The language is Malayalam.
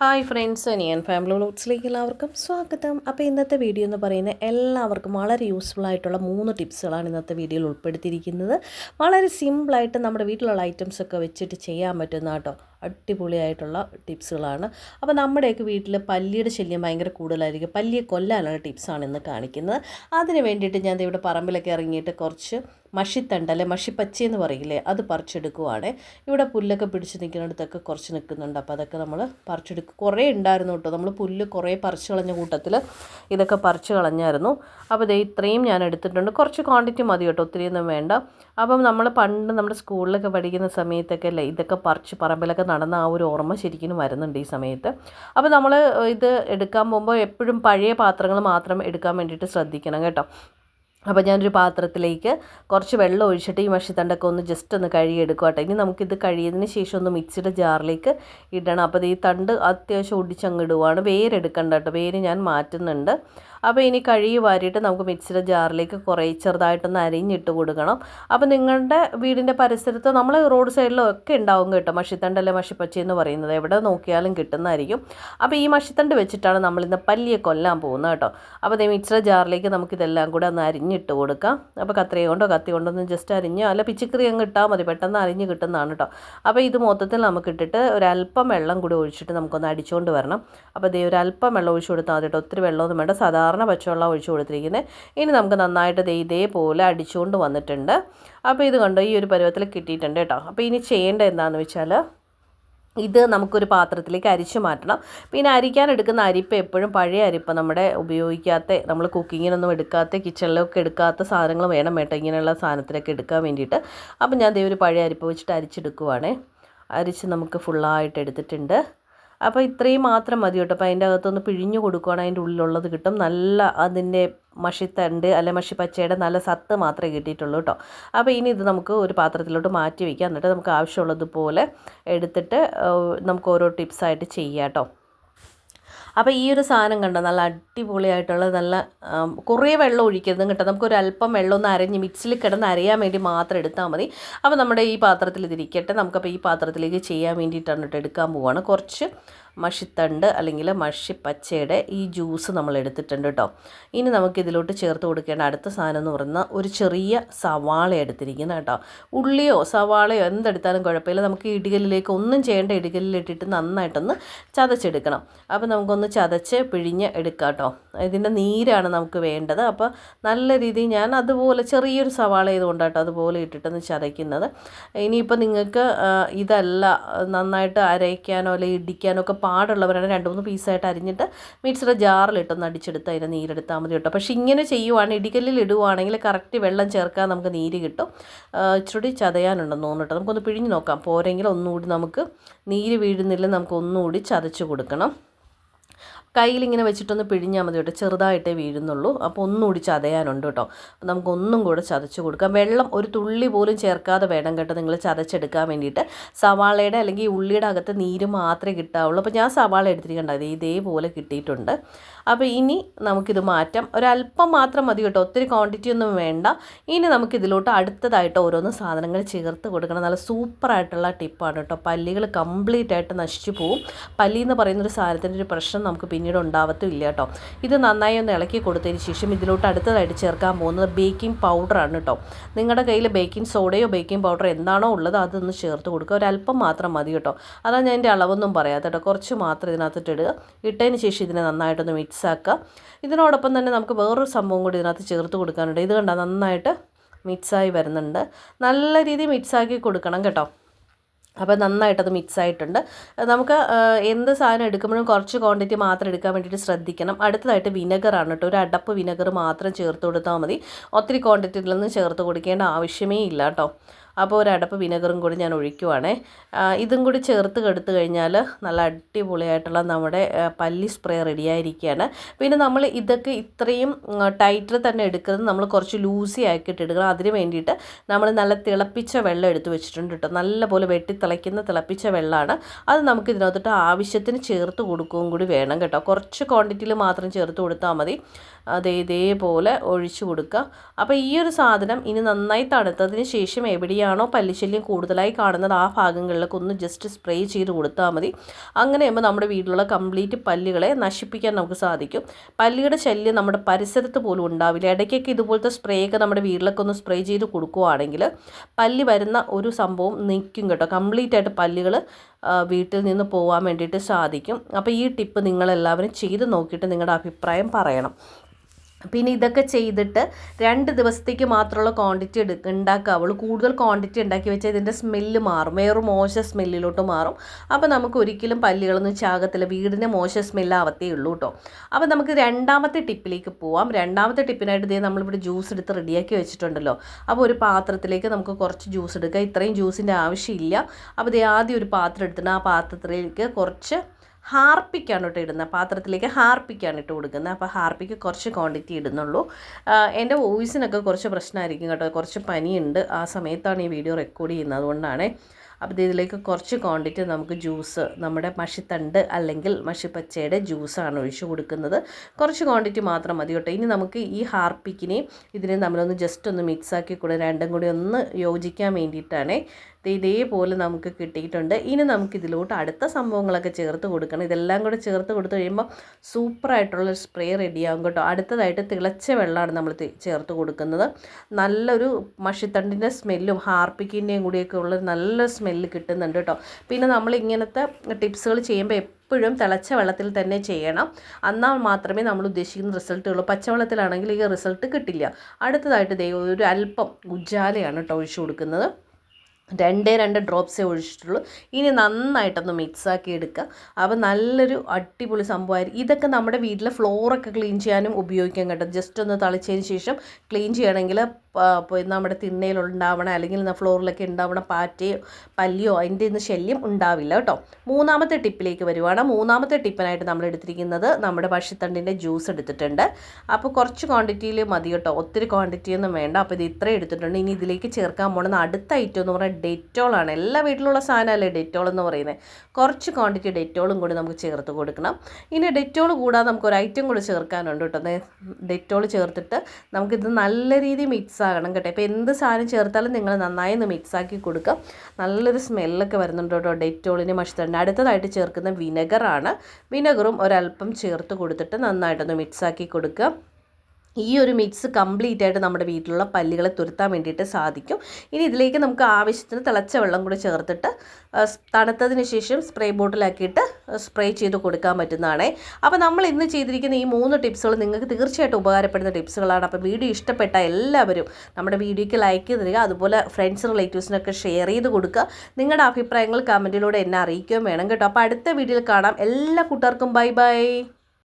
ഹായ് ഫ്രണ്ട്സ് ഞാൻ ഫാമിലി വ്ലോഗ്സിലേക്ക് എല്ലാവർക്കും സ്വാഗതം. അപ്പോൾ ഇന്നത്തെ വീഡിയോ എന്ന് പറയുന്നത് എല്ലാവർക്കും വളരെ യൂസ്ഫുൾ ആയിട്ടുള്ള മൂന്ന് ടിപ്സുകളാണ് ഇന്നത്തെ വീഡിയോയിൽ ഉൾപ്പെടുത്തിയിരിക്കുന്നത്. വളരെ സിമ്പിളായിട്ട് നമ്മുടെ വീട്ടിലുള്ള ഐറ്റംസൊക്കെ വെച്ചിട്ട് ചെയ്യാൻ പറ്റുന്ന കേട്ടോ അടിപൊളിയായിട്ടുള്ള ടിപ്സുകളാണ്. അപ്പോൾ നമ്മുടെയൊക്കെ വീട്ടിൽ പല്ലിയുടെ ശല്യം ഭയങ്കര കൂടുതലായിരിക്കും. പല്ലിയെ കൊല്ലാനുള്ള ടിപ്സാണ് ഇന്ന് കാണിക്കുന്നത്. അതിന് വേണ്ടിയിട്ട് ഞാൻ ഇവിടെ പറമ്പിലൊക്കെ ഇറങ്ങിയിട്ട് കുറച്ച് മഷിത്തണ്ട് അല്ലെ മഷിപ്പച്ചി എന്ന് പറയില്ലേ അത് പറിച്ചെടുക്കുവാണ്. ഇവിടെ പുല്ലൊക്കെ പിടിച്ച് നിൽക്കുന്നിടത്തൊക്കെ കുറച്ച് നിൽക്കുന്നുണ്ട്. അപ്പോൾ അതൊക്കെ നമ്മൾ പറിച്ചെടുക്കും കുറേ ഉണ്ടായിരുന്നു കേട്ടോ. നമ്മൾ പുല്ല് കുറേ പറിച്ച് കളഞ്ഞ കൂട്ടത്തിൽ ഇതൊക്കെ പറിച്ച് കളഞ്ഞായിരുന്നു. അപ്പോൾ ഇത് ഇത്രയും ഞാൻ എടുത്തിട്ടുണ്ട്. കുറച്ച് ക്വാണ്ടിറ്റി മതി കേട്ടോ ഒത്തിരിയൊന്നും വേണ്ട. അപ്പം നമ്മൾ പണ്ട് നമ്മുടെ സ്കൂളിലൊക്കെ പഠിക്കുന്ന സമയത്തൊക്കെ അല്ലേ ഇതൊക്കെ പറിച്ച് പറമ്പിലൊക്കെ നടന്ന ആ ഒരു ഓർമ്മ ശരിക്കും വരുന്നുണ്ട് ഈ സമയത്ത്. അപ്പോൾ നമ്മൾ ഇത് എടുക്കാൻ പോകുമ്പോൾ എപ്പോഴും പഴയ പാത്രങ്ങൾ മാത്രം എടുക്കാൻ വേണ്ടിയിട്ട് ശ്രദ്ധിക്കണം കേട്ടോ. അപ്പോൾ ഞാനൊരു പാത്രത്തിലേക്ക് കുറച്ച് വെള്ളം ഒഴിച്ചിട്ട് ഈ മഷിത്തണ്ടൊക്കെ ഒന്ന് ജസ്റ്റ് ഒന്ന് കഴുകിയെടുക്കുക കേട്ടോ. ഇനി നമുക്കിത് കഴിയതിന് ശേഷം ഒന്ന് മിക്സിയുടെ ജാറിലേക്ക് ഇടണം. അപ്പോൾ ഈ തണ്ട് അത്യാവശ്യം ഒടിച്ചങ്ങ് ഇടുവാണ്. വേരെടുക്കണ്ട കേട്ടോ. വേര് ഞാൻ മാറ്റുന്നുണ്ട്. അപ്പോൾ ഇനി കഴുകി വാരിയിട്ട് നമുക്ക് മിക്സിയുടെ ജാറിലേക്ക് കുറേ ചെറുതായിട്ടൊന്ന് അരിഞ്ഞിട്ട് കൊടുക്കണം. അപ്പോൾ നിങ്ങളുടെ വീടിന്റെ പരിസരത്ത് നമ്മൾ റോഡ് സൈഡിലും ഒക്കെ ഉണ്ടാവും കേട്ടോ. മഷിത്തണ്ടല്ലേ മഷിപ്പച്ചി എന്ന് പറയുന്നത്. എവിടെ നോക്കിയാലും കിട്ടുന്നതായിരിക്കും. അപ്പോൾ ഈ മഷിത്തണ്ട് വെച്ചിട്ടാണ് നമ്മളിന്ന് പല്ലിയെ കൊല്ലാൻ പോകുന്നത് കേട്ടോ. അപ്പോൾ ഈ മിക്സിയുടെ ജാറിലേക്ക് നമുക്കിതെല്ലാം കൂടെ ഒന്ന് അരിഞ്ഞിട്ട് കൊടുക്കാം. അപ്പോൾ കത്രിക കൊണ്ടോ കത്തി കൊണ്ടോ ഒന്ന് ജസ്റ്റ് അരിഞ്ഞോ അല്ല പിച്ചിക്കറി അങ്ങ് ഇട്ടാൽ മതി. പെട്ടെന്ന് അരിഞ്ഞ് കിട്ടുന്നതാണ് കേട്ടോ. അപ്പോൾ ഇത് മൊത്തത്തിൽ നമുക്ക് ഇട്ടിട്ട് ഒരല്പം വെള്ളം കൂടി ഒഴിച്ചിട്ട് നമുക്കൊന്ന് അടിച്ചുകൊണ്ട് വരണം. അപ്പോൾ ഇതേ ഒരു അല്പം വെള്ളം ഒഴിച്ചു കൊടുത്താൽ മതി കേട്ടോ. ഒത്തിരി വെള്ളമൊന്നും വേണ്ട. സാധാരണ പച്ചവെള്ളം ഒഴിച്ചു കൊടുത്തിരിക്കുന്നത്. ഇനി നമുക്ക് നന്നായിട്ട് ദേ ഇതേപോലെ അടിച്ചുകൊണ്ട് വന്നിട്ടുണ്ട്. അപ്പോൾ ഇത് കണ്ടോ ഈ ഒരു പരുവത്തിൽ കിട്ടിയിട്ടുണ്ട് കേട്ടോ. അപ്പോൾ ഇനി ചെയ്യേണ്ടത് എന്താണെന്ന് വെച്ചാൽ ഇത് നമുക്കൊരു പാത്രത്തിലേക്ക് അരിച്ചു മാറ്റണം. പിന്നെ അരിക്കാൻ എടുക്കുന്ന അരിപ്പ് എപ്പോഴും പഴയ അരിപ്പ് നമ്മുടെ ഉപയോഗിക്കാത്ത നമ്മൾ കുക്കിങ്ങിനൊന്നും എടുക്കാത്ത കിച്ചണിലൊക്കെ എടുക്കാത്ത സാധനങ്ങൾ വേണം കേട്ടോ. ഇങ്ങനെയുള്ള സാധനത്തിലൊക്കെ എടുക്കാൻ വേണ്ടിയിട്ട്. അപ്പം ഞാൻ ദേ ഒരു പഴയ അരിപ്പ് വെച്ചിട്ട് അരിച്ചെടുക്കുവാണേ. അരിച്ച് നമുക്ക് ഫുള്ളായിട്ട് എടുത്തിട്ടുണ്ട്. അപ്പോൾ ഇത്രയും മാത്രം മതി കേട്ടോ. അപ്പോൾ അതിന്റെ അകത്തൊന്ന് പിഴിഞ്ഞു കൊടുക്കുകയാണ് അതിന്റെ ഉള്ളിലുള്ളത് കിട്ടും. നല്ല അതിന്റെ മഷിത്തണ്ട് അല്ലെ മഷിപ്പച്ചയുടെ നല്ല സത്ത് മാത്രമേ കിട്ടിയിട്ടുള്ളൂ കേട്ടോ. അപ്പോൾ ഇനി ഇത് നമുക്ക് ഒരു പാത്രത്തിലോട്ട് മാറ്റി വയ്ക്കാം എന്നിട്ട് നമുക്ക് ആവശ്യമുള്ളതുപോലെ എടുത്തിട്ട് നമുക്ക് ഓരോ ടിപ്സായിട്ട് ചെയ്യാം കേട്ടോ. അപ്പോൾ ഈ ഒരു സാധനം കണ്ടോ? നല്ല അടിപൊളിയായിട്ടുള്ള നല്ല കുറേ വെള്ളം ഒഴിക്കരുത്. കേട്ടോ നമുക്കൊരു അല്പം വെള്ളം ഒന്ന് അരഞ്ഞ് മിക്സിൽ കിടന്ന് അരയാൻ വേണ്ടി മാത്രം എടുത്താൽ മതി. അപ്പോൾ നമ്മുടെ ഈ പാത്രത്തിൽ ഇതിരിക്കട്ടെ നമുക്കപ്പോൾ ഈ പാത്രത്തിലേക്ക് ചെയ്യാൻ വേണ്ടിയിട്ടാണ് കേട്ടോ എടുക്കാൻ പോവുകയാണ് കുറച്ച് മഷിത്തണ്ട് അല്ലെങ്കിൽ മഷിപ്പച്ചയുടെ ഈ ജ്യൂസ് നമ്മൾ എടുത്തിട്ടുണ്ട് കേട്ടോ. ഇനി നമുക്ക് ഇതിലോട്ട് ചേർത്ത് കൊടുക്കേണ്ട അടുത്ത സാധനം എന്ന് പറഞ്ഞാൽ ഒരു ചെറിയ സവാള എടുത്തിരിക്കുന്ന കേട്ടോ. ഉള്ളിയോ സവാളയോ എന്തെടുത്താലും കുഴപ്പമില്ല. നമുക്ക് ഇടികലിലേക്ക് ഒന്നും ചെയ്യേണ്ട ഇടികലിലിട്ടിട്ട് നന്നായിട്ടൊന്ന് ചതച്ചെടുക്കണം. അപ്പോൾ നമുക്കൊന്ന് ചതച്ച് പിഴിഞ്ഞ് എടുക്കാം കേട്ടോ. ഇതിന്റെ നീരാണ് നമുക്ക് വേണ്ടത്. അപ്പോൾ നല്ല രീതിയിൽ ഞാൻ അതുപോലെ ചെറിയൊരു സവാള ചെയ്തുകൊണ്ട് കേട്ടോ അതുപോലെ ഇട്ടിട്ടൊന്ന് ചതയ്ക്കുന്നത്. ഇനിയിപ്പോൾ നിങ്ങൾക്ക് ഇതല്ല നന്നായിട്ട് അരയ്ക്കാനോ അല്ലെങ്കിൽ ഇടിക്കാനോ ഒക്കെ പാടുള്ളവരാണ്. രണ്ട് മൂന്ന് പീസായിട്ട് അരിഞ്ഞിട്ട് മിക്സിയുടെ ജാറിലിട്ടൊന്ന് അടിച്ചെടുത്ത് അതിന്റെ നീരെടുത്താൽ മതി കേട്ടോ. പക്ഷേ ഇങ്ങനെ ചെയ്യുവാണ്. ഇടികല്ലിൽ ഇടുവാണെങ്കിൽ കറക്റ്റ് വെള്ളം ചേർക്കാൻ നമുക്ക് നീര് കിട്ടും. ഇച്ചിരി ചതയാനുണ്ടെന്ന് തോന്നുന്നു നമുക്കൊന്ന് പിഴിഞ്ഞ് നോക്കാം. പോരെങ്കിൽ ഒന്നുകൂടി നമുക്ക് നീര് വീഴുന്നില്ല. നമുക്ക് ഒന്നുകൂടി ചതച്ച് കൊടുക്കണം. കയ്യിലിങ്ങനെ വെച്ചിട്ടൊന്ന് പിഴിഞ്ഞാൽ മതി കേട്ടോ. ചെറുതായിട്ടേ വീഴുന്നുള്ളൂ. അപ്പോൾ ഒന്നുകൂടി ചതയാനുണ്ട് കേട്ടോ. അപ്പോൾ നമുക്ക് ഒന്നും കൂടെ ചതച്ച് കൊടുക്കാം. വെള്ളം ഒരു തുള്ളി പോലും ചേർക്കാതെ വേണം കേട്ടോ നിങ്ങൾ ചതച്ചെടുക്കാൻ വേണ്ടിയിട്ട്. സവാളയുടെ അല്ലെങ്കിൽ ഉള്ളിയുടെ അകത്ത് നീര് മാത്രമേ കിട്ടാവുള്ളൂ. അപ്പോൾ ഞാൻ സവാള എടുത്തിരിക്കേണ്ട. അത് ഇതേപോലെ കിട്ടിയിട്ടുണ്ട്. അപ്പോൾ ഇനി നമുക്കിത് മാറ്റാം. ഒരല്പം മാത്രം മതി കേട്ടോ. ഒത്തിരി ക്വാണ്ടിറ്റി ഒന്നും വേണ്ട. ഇനി നമുക്കിതിലോട്ട് അടുത്തതായിട്ട് ഓരോന്ന് സാധനങ്ങൾ ചേർത്ത് കൊടുക്കണം. നല്ല സൂപ്പറായിട്ടുള്ള ടിപ്പാണ് കേട്ടോ. പല്ലികൾ കംപ്ലീറ്റ് ആയിട്ട് നശിച്ചു പോവും. പല്ലി എന്ന് പറയുന്നൊരു സാധനത്തിന്റെ ഒരു പ്രശ്നം നമുക്ക് പിന്നീട് ഉണ്ടാവത്തുമില്ല കേട്ടോ ഇത് നന്നായി ഒന്ന് ഇളക്കി കൊടുത്തതിന് ശേഷം ഇതിലോട്ട് അടുത്തതായിട്ട് ചേർക്കാൻ പോകുന്നത് ബേക്കിംഗ് പൗഡറാണ് കേട്ടോ നിങ്ങളുടെ കയ്യിൽ ബേക്കിംഗ് സോഡയോ ബേക്കിംഗ് പൗഡറോ എന്താണോ ഉള്ളത് അതൊന്ന് ചേർത്ത് കൊടുക്കുക. ഒരല്പം മാത്രം മതി കേട്ടോ അതാണ് ഞാൻ എന്റെ അളവൊന്നും പറയാത്ത കേട്ടോ കുറച്ച് മാത്രം ഇതിനകത്തിട്ട് ഇടുക. ഇട്ടതിന് ശേഷം ഇതിനെ നന്നായിട്ടൊന്ന് മിക്സ് ആക്കുക. ഇതിനോടൊപ്പം തന്നെ നമുക്ക് വേറൊരു സംഭവം കൂടി ഇതിനകത്ത് ചേർത്ത് കൊടുക്കാനുണ്ട്. ഇത് കണ്ടാൽ നന്നായിട്ട് മിക്സായി വരുന്നുണ്ട്. നല്ല രീതിയിൽ മിക്സാക്കി കൊടുക്കണം കേട്ടോ. അപ്പോൾ നന്നായിട്ടത് മിക്സ് ആയിട്ടുണ്ട് നമുക്ക് എന്ത് സാധനം എടുക്കുമ്പോഴും കുറച്ച് ക്വാണ്ടിറ്റി മാത്രം എടുക്കാൻ വേണ്ടിയിട്ട് ശ്രദ്ധിക്കണം. അടുത്തതായിട്ട് വിനെഗറാണ് കേട്ടോ. ഒരു അടപ്പ് വിനെഗർ മാത്രം ചേർത്ത് കൊടുത്താൽ മതി. ഒത്തിരി ക്വാണ്ടിറ്റിയിലൊന്നും ചേർത്ത് കൊടുക്കേണ്ട ആവശ്യമേ ഇല്ല കേട്ടോ. അപ്പോൾ ഒരടപ്പ് വിനെഗറും കൂടി ഞാൻ ഒഴിക്കുവാണേ. ഇതും കൂടി ചേർത്ത് കെടുത്ത് കഴിഞ്ഞാൽ നല്ല അടിപൊളിയായിട്ടുള്ള നമ്മുടെ പല്ലി സ്പ്രേ റെഡിയായിരിക്കുകയാണ്. പിന്നെ നമ്മൾ ഇതൊക്കെ ഇത്രയും ടൈറ്റിൽ തന്നെ എടുക്കുന്നത് നമ്മൾ കുറച്ച് ലൂസി ആക്കിയിട്ട് എടുക്കണം. അതിന് വേണ്ടിയിട്ട് നമ്മൾ നല്ല തിളപ്പിച്ച വെള്ളം എടുത്ത് വെച്ചിട്ടുണ്ട് കേട്ടോ. നല്ലപോലെ വെട്ടി തിളയ്ക്കുന്ന തിളപ്പിച്ച വെള്ളമാണ്. അത് നമുക്ക് ഇതിനകത്തോട്ട് ആവശ്യത്തിന് ചേർത്ത് കൊടുക്കുകയും കൂടി വേണം കേട്ടോ. കുറച്ച് ക്വാണ്ടിറ്റിയിൽ മാത്രം ചേർത്ത് കൊടുത്താൽ മതി. അതേ ഇതേപോലെ ഒഴിച്ചു കൊടുക്കുക. അപ്പോൾ ഈ ഒരു സാധനം ഇനി നന്നായി തണുത്തതിന് ശേഷം എവിടെയാണ് എവിടെയാണോ പല്ലിശല്യം കൂടുതലായി കാണുന്നത്? ആ ഭാഗങ്ങളിലൊക്കെ ഒന്ന് ജസ്റ്റ് സ്പ്രേ ചെയ്ത് കൊടുത്താൽ മതി. അങ്ങനെ ആകുമ്പോൾ നമ്മുടെ വീട്ടിലുള്ള കംപ്ലീറ്റ് പല്ലുകളെ നശിപ്പിക്കാൻ നമുക്ക് സാധിക്കും. പല്ലിയുടെ ശല്യം നമ്മുടെ പരിസരത്ത് പോലും ഉണ്ടാവില്ല. ഇടയ്ക്കൊക്കെ ഇതുപോലത്തെ സ്പ്രേ ഒക്കെ നമ്മുടെ വീട്ടിലൊക്കെ ഒന്ന് സ്പ്രേ ചെയ്ത് കൊടുക്കുകയാണെങ്കിൽ പല്ലി വരുന്ന ഒരു സംഭവം നിൽക്കും കേട്ടോ. കംപ്ലീറ്റ് ആയിട്ട് പല്ലുകൾ വീട്ടിൽ നിന്ന് പോകാൻ വേണ്ടിയിട്ട് സാധിക്കും. അപ്പോൾ ഈ ടിപ്പ് നിങ്ങളെല്ലാവരും ചെയ്ത് നോക്കിയിട്ട് നിങ്ങളുടെ അഭിപ്രായം പറയണം. പിന്നെ ഇതൊക്കെ ചെയ്തിട്ട് രണ്ട് ദിവസത്തേക്ക് മാത്രമുള്ള ക്വാണ്ടിറ്റി എടുക്ക ഉണ്ടാക്കാവുള്ളൂ കൂടുതൽ ക്വാണ്ടിറ്റി ഉണ്ടാക്കി വെച്ചാൽ ഇതിന്റെ സ്മെല്ല് മാറും. വേറൊരു മോശ സ്മെല്ലിലോട്ട് മാറും. അപ്പോൾ നമുക്ക് ഒരിക്കലും പല്ലുകളൊന്നും ചാകത്തില്ല. വീടിന്റെ മോശ സ്മെല്ലാവത്തേ ഉള്ളൂ കേട്ടോ അപ്പോൾ നമുക്ക് രണ്ടാമത്തെ ടിപ്പിലേക്ക് പോവാം. രണ്ടാമത്തെ ടിപ്പിനായിട്ട് ഇതേ നമ്മളിവിടെ ജ്യൂസ് എടുത്ത് റെഡിയാക്കി വെച്ചിട്ടുണ്ടല്ലോ. അപ്പോൾ ഒരു പാത്രത്തിലേക്ക് നമുക്ക് കുറച്ച് ജ്യൂസ് എടുക്കുക ഇത്രയും ജ്യൂസിന്റെ ആവശ്യമില്ല. അപ്പോൾ ഇതേ ആദ്യം ഒരു പാത്രം എടുത്തിട്ട് ആ പാത്രത്തിലേക്ക് കുറച്ച് ഹാർപ്പിക്കാണ് കേട്ടോ ഇടുന്നത്. പാത്രത്തിലേക്ക് ഹാർപ്പിക്കാണ് ഇട്ട് കൊടുക്കുന്നത്. അപ്പോൾ ഹാർപ്പിക്ക് കുറച്ച് ക്വാണ്ടിറ്റി ഇടുന്നുള്ളൂ. എന്റെ വോയിസിനൊക്കെ കുറച്ച് പ്രശ്നമായിരിക്കും കേട്ടോ. കുറച്ച് പനിയുണ്ട്. ആ സമയത്താണ് ഈ വീഡിയോ റെക്കോർഡ് ചെയ്യുന്നത്. അതുകൊണ്ടാണ് അപ്പോൾ ഇതിലേക്ക് കുറച്ച് ക്വാണ്ടിറ്റി നമുക്ക് ജ്യൂസ് നമ്മുടെ മഷിത്തണ്ട് അല്ലെങ്കിൽ മഷിപ്പച്ചയുടെ ജ്യൂസാണ് ഒഴിച്ചു കൊടുക്കുന്നത്. കുറച്ച് ക്വാണ്ടിറ്റി മാത്രം മതി കേട്ടോ. ഇനി നമുക്ക് ഈ ഹാർപ്പിക്കിനെയും ഇതിനെയും തമ്മിലൊന്ന് ജസ്റ്റ് ഒന്ന് മിക്സാക്കി കൂടെ രണ്ടും കൂടി ഒന്ന് യോജിക്കാൻ വേണ്ടിയിട്ടാണ് ഇതേപോലെ നമുക്ക് കിട്ടിയിട്ടുണ്ട്. ഇനി നമുക്ക് ഇതിലോട്ട് അടുത്ത സംഭവങ്ങളൊക്കെ ചേർത്ത് കൊടുക്കണം. ഇതെല്ലാം കൂടെ ചേർത്ത് കൊടുത്തു കഴിയുമ്പോൾ സൂപ്പറായിട്ടുള്ള സ്പ്രേ റെഡിയാകും കേട്ടോ. അടുത്തതായിട്ട് തിളച്ച വെള്ളമാണ് നമ്മൾ ചേർത്ത് കൊടുക്കുന്നത്. നല്ലൊരു മഷിത്തണ്ടിന്റെ സ്മെല്ലും ഹാർപ്പിക്കിന്റെയും കൂടിയൊക്കെ ഉള്ള നല്ല സ്മെല്ല് കിട്ടുന്നുണ്ട് കേട്ടോ. പിന്നെ നമ്മൾ ഇങ്ങനത്തെ ടിപ്സുകൾ ചെയ്യുമ്പോൾ എപ്പോഴും തിളച്ച വെള്ളത്തിൽ തന്നെ ചെയ്യണം. എന്നാൽ മാത്രമേ നമ്മൾ ഉദ്ദേശിക്കുന്ന റിസൾട്ട് ഉള്ളൂ പച്ചവെള്ളത്തിലാണെങ്കിൽ ഈ റിസൾട്ട് കിട്ടില്ല. അടുത്തതായിട്ട് ദൈവം ഒരു അല്പം ഉജ്ജാലയാണ് കേട്ടോ ഒഴിച്ചു കൊടുക്കുന്നത്. രണ്ടേ രണ്ട് ഡ്രോപ്സേ ഒഴിച്ചിട്ടുള്ളൂ. ഇനി നന്നായിട്ടൊന്ന് മിക്സാക്കി എടുക്കുക. അപ്പോൾ നല്ലൊരു അടിപൊളി സംഭവമായിരിക്കും. ഇതൊക്കെ നമ്മുടെ വീട്ടിലെ ഫ്ലോറൊക്കെ ക്ലീൻ ചെയ്യാനും ഉപയോഗിക്കാൻ കേട്ടോ. ജസ്റ്റ് ഒന്ന് തളിച്ചതിന് ശേഷം ക്ലീൻ ചെയ്യണമെങ്കിൽ നമ്മുടെ തിണ്ണയിലുണ്ടാവണ അല്ലെങ്കിൽ ഫ്ലോറിലൊക്കെ ഉണ്ടാവണ പാറ്റയോ പല്ലിയോ അതിന്റെ ഇന്ന് ശല്യം ഉണ്ടാവില്ല കേട്ടോ. മൂന്നാമത്തെ ടിപ്പിലേക്ക് വരുവാണ്. മൂന്നാമത്തെ ടിപ്പിനായിട്ട് നമ്മൾ എടുത്തിരിക്കുന്നത് നമ്മുടെ പക്ഷിത്തണ്ടിന്റെ ജ്യൂസ് എടുത്തിട്ടുണ്ട്. അപ്പോൾ കുറച്ച് ക്വാണ്ടിറ്റിയിൽ മതി കേട്ടോ. ഒത്തിരി ക്വാണ്ടിറ്റിയൊന്നും വേണ്ട. അപ്പോൾ ഇത് ഇത്രയും എടുത്തിട്ടുണ്ട്. ഇനി ഇതിലേക്ക് ചേർക്കാൻ പോകുന്ന അടുത്ത ഐറ്റം എന്ന് പറയുന്നത് ഡെറ്റോളാണ് എല്ലാ വീട്ടിലുള്ള സാധനമല്ലേ ഡെറ്റോൾ എന്ന് പറയുന്നത്? കുറച്ച് ക്വാണ്ടിറ്റി ഡെറ്റോളും കൂടി നമുക്ക് ചേർത്ത് കൊടുക്കണം. ഇനി ഡെറ്റോൾ കൂടാതെ നമുക്ക് ഒരു ഐറ്റം കൂടി ചേർക്കാനുണ്ട് കേട്ടോ. ഡെറ്റോൾ ചേർത്തിട്ട് നമുക്കിത് നല്ല രീതിയിൽ മിക്സ് ആകണം കേട്ടോ. ഇപ്പോൾ എന്ത് സാധനം ചേർത്താലും നിങ്ങൾ നന്നായി ഒന്ന് മിക്സ് ആക്കി കൊടുക്കുക. നല്ലൊരു സ്മെല്ലൊക്കെ വരുന്നുണ്ട് കേട്ടോ ഡെറ്റോളിന് മഷിത്തണ്ട് അടുത്തതായിട്ട് ചേർക്കുന്ന വിനെഗറാണ് വിനെഗറും ഒരല്പം ചേർത്ത് കൊടുത്തിട്ട് നന്നായിട്ടൊന്ന് മിക്സ് ആക്കി കൊടുക്കുക. ഈ ഒരു മിക്സ് കംപ്ലീറ്റ് ആയിട്ട് നമ്മുടെ വീട്ടിലുള്ള പല്ലുകളെ തുരുത്താൻ വേണ്ടിയിട്ട് സാധിക്കും. ഇനി ഇതിലേക്ക് നമുക്ക് ആവശ്യത്തിന് തിളച്ച വെള്ളം കൂടി ചേർത്തിട്ട് തണുത്തതിന് ശേഷം സ്പ്രേ ബോട്ടിലാക്കിയിട്ട് സ്പ്രേ ചെയ്ത് കൊടുക്കാൻ പറ്റുന്നതാണ്. അപ്പോൾ നമ്മൾ ഇന്ന് ചെയ്തിരിക്കുന്ന ഈ മൂന്ന് ടിപ്സുകൾ നിങ്ങൾക്ക് തീർച്ചയായിട്ടും ഉപകാരപ്പെടുന്ന ടിപ്സുകളാണ്. അപ്പോൾ വീഡിയോ ഇഷ്ടപ്പെട്ട എല്ലാവരും നമ്മുടെ വീഡിയോയ്ക്ക് ലൈക്ക് തരിക അതുപോലെ ഫ്രണ്ട്സ് റിലേറ്റീവ്സിനൊക്കെ ഷെയർ ചെയ്ത് കൊടുക്കുക. നിങ്ങളുടെ അഭിപ്രായങ്ങൾ കമന്റിലൂടെ എന്നെ അറിയിക്കുകയും വേണം കേട്ടോ. അപ്പോൾ അടുത്ത വീഡിയോയിൽ കാണാം. എല്ലാ കൂട്ടുകാർക്കും ബൈ ബൈ